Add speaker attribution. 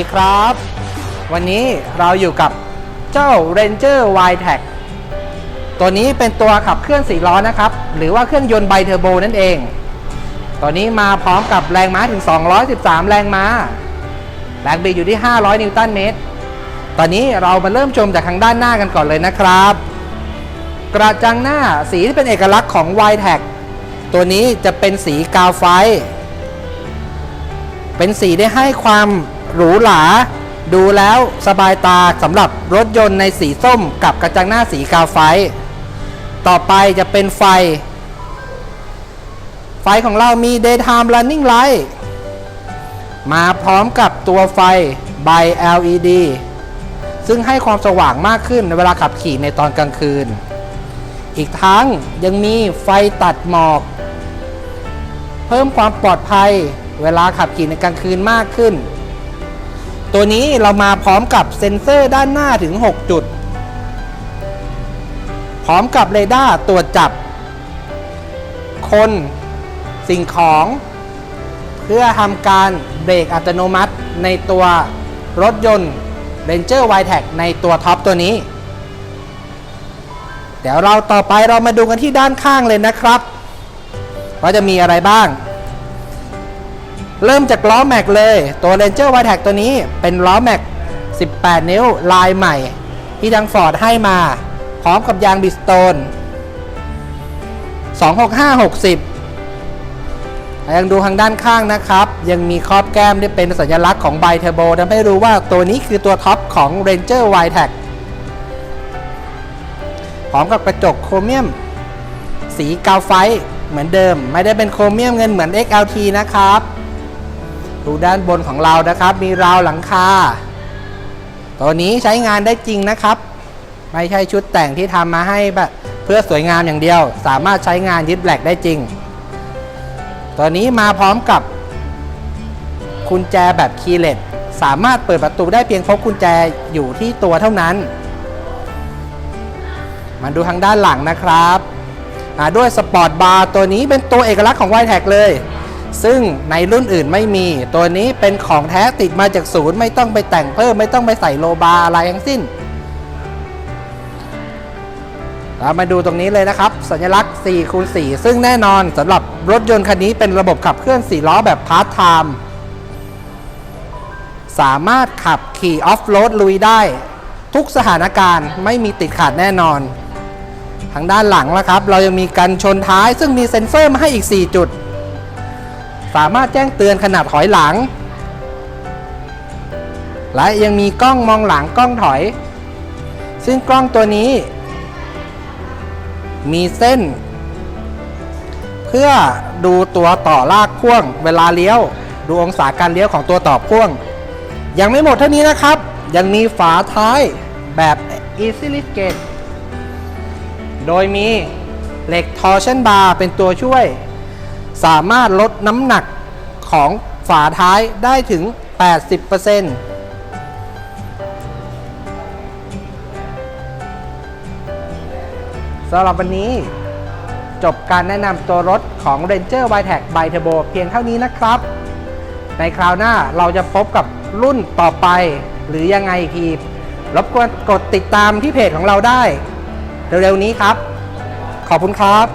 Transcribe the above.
Speaker 1: ดีครับ วันนี้เราอยู่กับเจ้า Ranger y t e c ตัวนี้เป็นตัวขับเคลื่อน4ล้อนะครับ หรือว่าเครื่องยนต์ไบเทอร์โบนั่นเอง ตัวนี้มาพร้อมกับแรงม้าถึง 213 แรงม้า แรงบิดอยู่ที่ 500 นิวตันเมตร ตอนนี้เรามาเริ่มชมจากทางด้านหน้ากันก่อนเลยนะครับ กระจังหน้าสีที่เป็นเอกลักษณ์ของ y t e c ตัวนี้จะเป็นสีกาวไฟ เป็นสีได้ให้ความหรูหราดูแล้วสบายตาสำหรับรถยนต์ในสีส้มกับกระจังหน้าสีกาวไฟ ต่อไปจะเป็นไฟ ไฟของเรามี daytime running light มาพร้อมกับตัวไฟ by LED ซึ่งให้ความสว่างมากขึ้นในเวลาขับขี่ในตอนกลางคืน อีกทั้งยังมีไฟตัดหมอก เพิ่มความปลอดภัย เวลาขับขี่ในกลางคืนมากขึ้น ตัวนี้เรามาพร้อมกับเซ็นเซอร์ด้านหน้าถึง 6 จุด พร้อมกับเรดาร์ตรวจจับ คน สิ่งของ เพื่อทำการเบรกอัตโนมัติในตัวรถยนต์ Ranger y t e c ในตัวท็อปตัวนี้ เดี๋ยวเราต่อไปเรามาดูกันที่ด้านข้างเลยนะครับว่าจะมีอะไรบ้าง เริ่มจากล้อแม็กเลย ตัว Ranger y t e c ตัวนี้เป็นล้อแม็ก18 นิ้วลายใหม่ ที่ทางฟอร์ดให้มา พร้อมกับยางบิสโตน26560ยังดูทางด้านข้างนะครับ ยังมีครอบแก้มที่เป็นสัญลักษณ์ของไบเทอร์โบทำให้รู้ว่าตัวนี้คือตัวท็อปของ Ranger y t e c พร้อมกับกระจกโครเมียม สีกาวไฟเหมือนเดิม ไม่ได้เป็นโครเมียมเงินเหมือน XLT นะครับ ดูด้านบนของเรานะครับ มีราวหลังคา ตัวนี้ใช้งานได้จริงนะครับ ไม่ใช่ชุดแต่งที่ทำมาให้แบบเพื่อสวยงามอย่างเดียว สามารถใช้งานยึดแบล็กได้จริง ตัวนี้มาพร้อมกับกุญแจแบบคีย์เลสสามารถเปิดประตูได้เพียงพกกุญแจอยู่ที่ตัวเท่านั้น มาดูทางด้านหลังนะครับด้วยสปอร์ตบาร์ตัวนี้เป็นตัวเอกลักษณ์ของ y t e c เลย ซึ่งในรุ่นอื่นไม่มี ตัวนี้เป็นของแท้ติดมาจากศูนย์ ไม่ต้องไปแต่งเพิ่ม ไม่ต้องไปใส่โลบาร์อะไรทั้งสิ้นเรามาดูตรงนี้เลยนะครับ สัญลักษณ์4คูณ4ซึ่งแน่นอนสำหรับรถยนต์คันนี้เป็นระบบขับเคลื่อน 4 ล้อแบบพาร์ทไทม์สามารถขับขี่ออฟโรดลุยได้ ทุกสถานการณ์ไม่มีติดขัดแน่นอน ทางด้านหลังนะครับ เรายังมีกันชนท้ายซึ่งมีเซ็นเซอร์มาให้อีก 4 จุด สามารถแจ้งเตือนขนาดถอยหลัง และยังมีกล้องมองหลังกล้องถอย ซึ่งกล้องตัวนี้ มีเส้น เพื่อดูตัวต่อลากพ่วง เวลาเลี้ยว ดูองศาการเลี้ยวของตัวต่อพ่วง ยังไม่หมดเท่านี้นะครับ ยังมีฝาท้ายแบบ Easy Lift Gate โดยมีเหล็ก torsion bar เป็นตัวช่วย สามารถลดน้ำหนักของฝาท้ายได้ถึง 80%สำหรับวันนี้จบการแนะนำตัวรถของ Ranger y t e c by Turbo เพียงเท่านี้นะครับ ในคราวหน้าเราจะพบกับรุ่นต่อไป หรือยังไงอีกทีรบกวนกดติดตามที่เพจของเราได้ เร็วๆนี้ครับ ขอบคุณครับ